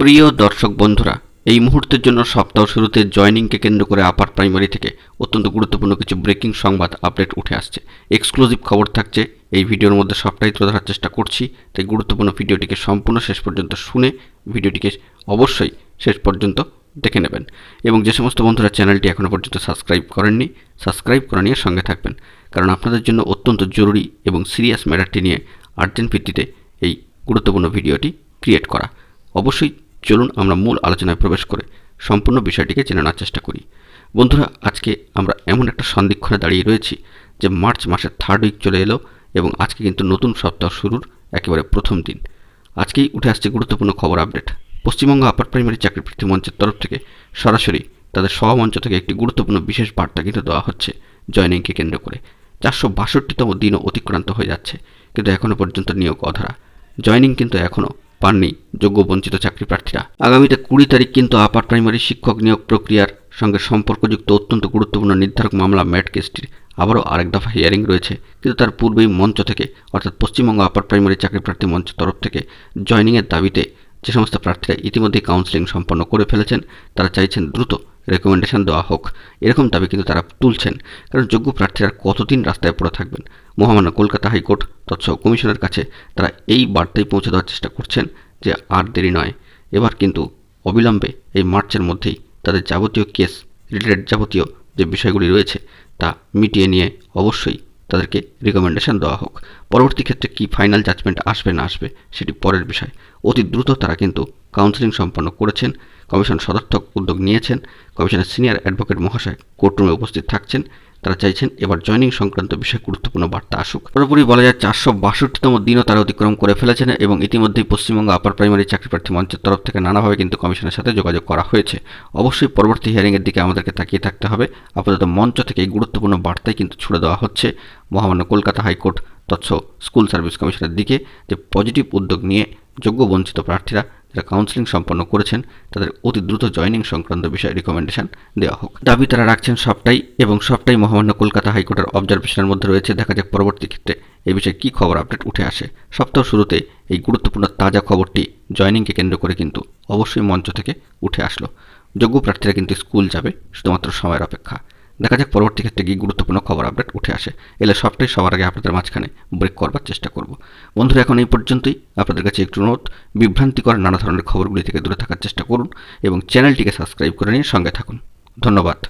প্রিয় দর্শক বন্ধুরা, এই মুহূর্তের জন্য সপ্তাহ শুরুতে জয়নিংকে কেন্দ্র করে আপার প্রাইমারি থেকে অত্যন্ত গুরুত্বপূর্ণ কিছু ব্রেকিং সংবাদ আপডেট উঠে আসছে। এক্সক্লুসিভ খবর থাকছে, এই ভিডিওর মধ্যে সবটাই তুলে ধরার চেষ্টা করছি, তাই গুরুত্বপূর্ণ ভিডিওটিকে সম্পূর্ণ শেষ পর্যন্ত শুনে ভিডিওটিকে অবশ্যই শেষ পর্যন্ত দেখে নেবেন। এবং যে সমস্ত বন্ধুরা চ্যানেলটি এখনও পর্যন্ত সাবস্ক্রাইব করেননি, সাবস্ক্রাইব করে নিয়ে সঙ্গে থাকবেন। কারণ আপনাদের জন্য অত্যন্ত জরুরি এবং সিরিয়াস ম্যাটারটি নিয়ে আর্জেন্ট ভিত্তিতে এই গুরুত্বপূর্ণ ভিডিওটি ক্রিয়েট করা। অবশ্যই চলুন আমরা মূল আলোচনায় প্রবেশ করে সম্পূর্ণ বিষয়টিকে জেনে নেওয়ার চেষ্টা করি। বন্ধুরা, আজকে আমরা এমন একটা সন্দিক্ষণে দাঁড়িয়ে রয়েছি যে মার্চ মাসের থার্ড উইক চলে এলো এবং আজকে কিন্তু নতুন সপ্তাহ শুরুর একেবারে প্রথম দিন। আজকেই উঠে আসছে গুরুত্বপূর্ণ খবর আপডেট। পশ্চিমবঙ্গ আপার প্রাইমারি চাকরি প্রার্থী মঞ্চের তরফ থেকে সরাসরি তাদের সহমঞ্চ থেকে একটি গুরুত্বপূর্ণ বিশেষ বার্তা কিন্তু দেওয়া হচ্ছে জয়নিংকে কেন্দ্র করে। চারশো বাষট্টিতম দিনও অতিক্রান্ত হয়ে যাচ্ছে, কিন্তু এখনও পর্যন্ত নিয়োগ অধরা। জয়নিং কিন্তু এখনও পাননি যোগ্য বঞ্চিত চাকরি প্রার্থীরা। আগামীতে কুড়ি তারিখ কিন্তু আপার প্রাইমারি শিক্ষক নিয়োগ প্রক্রিয়ার সঙ্গে সম্পর্কযুক্ত অত্যন্ত গুরুত্বপূর্ণ নির্ধারক মামলা ম্যাট কেসটির আবারও আরেক দফা হিয়ারিং রয়েছে। কিন্তু তার পূর্বেই মঞ্চ থেকে, অর্থাৎ পশ্চিমবঙ্গ আপার প্রাইমারি চাকরি প্রার্থী মঞ্চের তরফ থেকে জয়নিংয়ের দাবিতে যে সমস্ত প্রার্থীরা ইতিমধ্যেই কাউন্সেলিং সম্পন্ন করে ফেলেছেন, তারা চাইছেন দ্রুত রেকমেন্ডেশন দেওয়া হোক। এরকম দাবি কিন্তু তারা তুলছেন। কারণ যোগ্য প্রার্থীরা কতদিন রাস্তায় পড়ে থাকবেন? মহামান্য কলকাতা হাইকোর্ট তৎসহ কমিশনের কাছে তারা এই বার্তায় পৌঁছে দেওয়ার চেষ্টা করছেন যে আর দেরি নয়। এবার কিন্তু অবিলম্বে এই মার্চের মধ্যেই তাদের যাবতীয় কেস, রিলেটেড যাবতীয় যে বিষয়গুলি রয়েছে তা মিটিয়ে নিয়ে অবশ্যই তাদেরকে রিকমেন্ডেশন দেওয়া হোক। পরবর্তী ক্ষেত্রে কি ফাইনাল জাজমেন্ট আসবে না আসবে সেটি পরের বিষয়। অতি দ্রুত তারা কিন্তু কাউন্সেলিং সম্পন্ন করেছেন কমিশন সদর্থক উদ্যোগ নিয়েছেন কমিশনের সিনিয়র অ্যাডভোকেট মহাশয় কোর্টরুমে উপস্থিত থাকছেন তারা চাইছেন এবার জয়নিং সংক্রান্ত বিষয়ে গুরুত্বপূর্ণ বার্তা আসুক। পুরোপুরি বলা যায় চারশো বাষট্টিতম দিনও তারা অতিক্রম করে ফেলেছেন এবং ইতিমধ্যেই পশ্চিমবঙ্গ আপার প্রাইমারি চাকরি প্রার্থী মঞ্চের তরফ থেকে নানাভাবে কিন্তু কমিশনের সাথে যোগাযোগ করা হয়েছে। অবশ্যই পরবর্তী হিয়ারিংয়ের দিকে আমাদেরকে তাকিয়ে থাকতে হবে। আপাতত মঞ্চ থেকে এই গুরুত্বপূর্ণ বার্তাই কিন্তু ছুড়ে দেওয়া হচ্ছে। মহামান্য কলকাতা হাইকোর্ট তৎস স্কুল সার্ভিস কমিশনের দিকে যে পজিটিভ উদ্যোগ নিয়ে যোগ্য বঞ্চিত প্রার্থীরা যারা কাউন্সেলিং সম্পন্ন করেছেন, তাদের অতি দ্রুত জয়নিং সংক্রান্ত বিষয়ে রিকমেন্ডেশন দেওয়া হোক। দাবি তারা রাখছেন সবটাই এবং সবটাই মহামান্য কলকাতা হাইকোর্টের অবজারভেশনের মধ্যে রয়েছে। দেখা যাক পরবর্তী ক্ষেত্রে এই বিষয়ে কী খবর আপডেট উঠে আসে। সপ্তাহ শুরুতে এই গুরুত্বপূর্ণ তাজা খবরটি জয়নিংকে কেন্দ্র করে কিন্তু অবশ্যই মঞ্চ থেকে উঠে আসলো। যোগ্য প্রার্থীরা কিন্তু স্কুল যাবে, শুধুমাত্র সময়ের অপেক্ষা। দেখা যাক পরবর্তী ক্ষেত্রে কি গুরুত্বপূর্ণ খবর আপডেট উঠে আসে। এলে সবটাই সবার আগে আপনাদের মাঝখানে ব্রেক করবার চেষ্টা করব। বন্ধুরা, এখন এই পর্যন্তই। আপনাদের কাছে একটু অনুরোধ, বিভ্রান্তিকর নানা ধরনের খবরগুলি থেকে দূরে থাকার চেষ্টা করুন এবং চ্যানেলটিকে সাবস্ক্রাইব করে নিয়ে সঙ্গে থাকুন। ধন্যবাদ।